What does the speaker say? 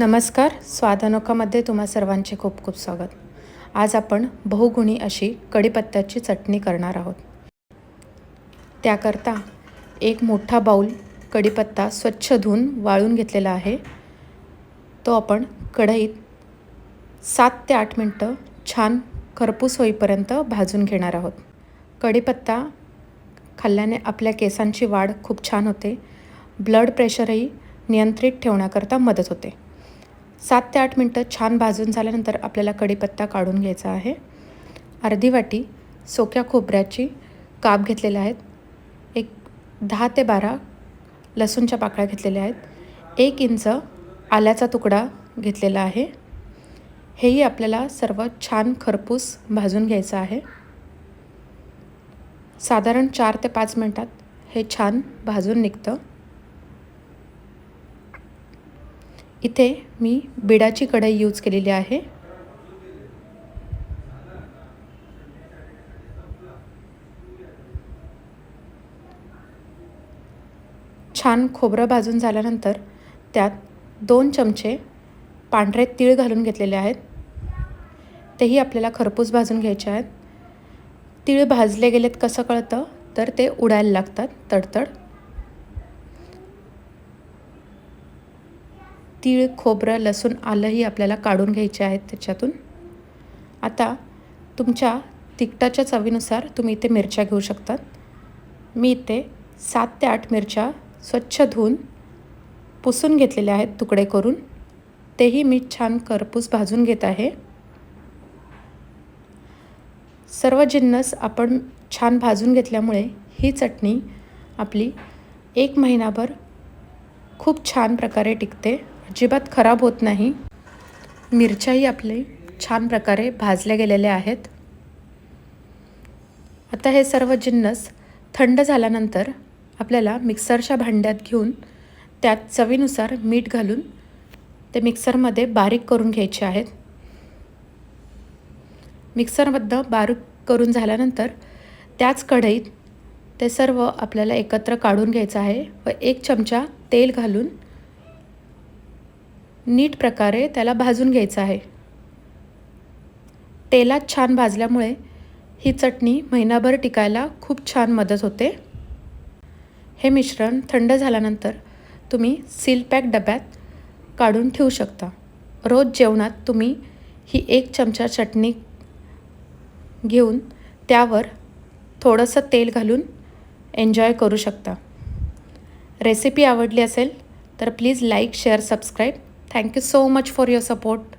नमस्कार स्वादानोकामध्ये तुम्हा सर्वांचे खूप खूप स्वागत. आज आपण बहुगुणी अशी कढीपत्त्याची चटणी करणार आहोत. त्याकरता एक मोठा बाऊल कढीपत्ता स्वच्छ धुवून वाळून घेतलेला आहे. तो आपण कढईत सात ते आठ मिनटं छान खरपूस होईपर्यंत भाजून घेणार आहोत. कढीपत्ता खाल्ल्याने आपल्या केसांची वाढ खूप छान होते. ब्लड प्रेशरही नियंत्रित ठेवण्याकरता मदत होते. सात ते आठ मिनटं छान भाजून झाल्यानंतर आपल्याला कढीपत्ता काढून घ्यायचा आहे. अर्धी वाटी सोक्या खोबऱ्याची काप घेतलेले आहेत. एक दहा ते बारा लसूणच्या पाकळ्या घेतलेल्या आहेत. एक इंच आल्याचा तुकडा घेतलेला आहे. हेही आपल्याला सर्व छान खरपूस भाजून घ्यायचं आहे. साधारण चार ते पाच मिनटात हे छान भाजून निघतं. इथे मी बिडाची कढई यूज केलेली आहे. छान खोबरं भाजून झाल्यानंतर त्यात दोन चमचे पांढरे तीळ घालून घेतलेले आहेत. तेही आपल्याला खरपूस भाजून घ्यायचे आहेत. तीळ भाजले गेलेत कसं कळतं? तर ते उडायला लागतात तडतड. तीळ खोबरं लसूण आलंही आपल्याला काढून घ्यायचे आहेत त्याच्यातून. आता तुमच्या तिखटाच्या चवीनुसार तुम्ही इथे मिरच्या घेऊ शकतात. मी इथे सात ते आठ मिरच्या स्वच्छ धुवून पुसून घेतलेल्या आहेत तुकडे करून. तेही मी छान करपूस भाजून घेत आहे. सर्व जिन्नस आपण छान भाजून घेतल्यामुळे ही चटणी आपली एक महिनाभर खूप छान प्रकारे टिकते. अजिबात खराब होत नाही. मिरच्याही आपले छान प्रकारे भाजल्या गेलेल्या आहेत. आता हे सर्व जिन्नस थंड झाल्यानंतर आपल्याला मिक्सरच्या भांड्यात घेऊन त्यात चवीनुसार मीठ घालून ते मिक्सरमध्ये बारीक करून घ्यायचे आहेत. मिक्सरमधनं बारीक करून झाल्यानंतर त्याच कढईत ते सर्व आपल्याला एकत्र काढून घ्यायचं आहे व एक चमचा तेल घालून नीट प्रकारे त्याला भाजून घ्यायचं आहे. तेलात छान भाजल्यामुळे ही चटणी महिनाभर टिकायला खूप छान मदत होते. हे मिश्रण थंड झाल्यानंतर तुम्ही सील पॅक डब्यात काढून ठेवू शकता. रोज जेवणात तुम्ही ही एक चमचा चटणी घेऊन त्यावर थोडंसं तेल घालून एन्जॉय करू शकता. रेसिपी आवडली असेल तर please like share subscribe Thank you so much for your support.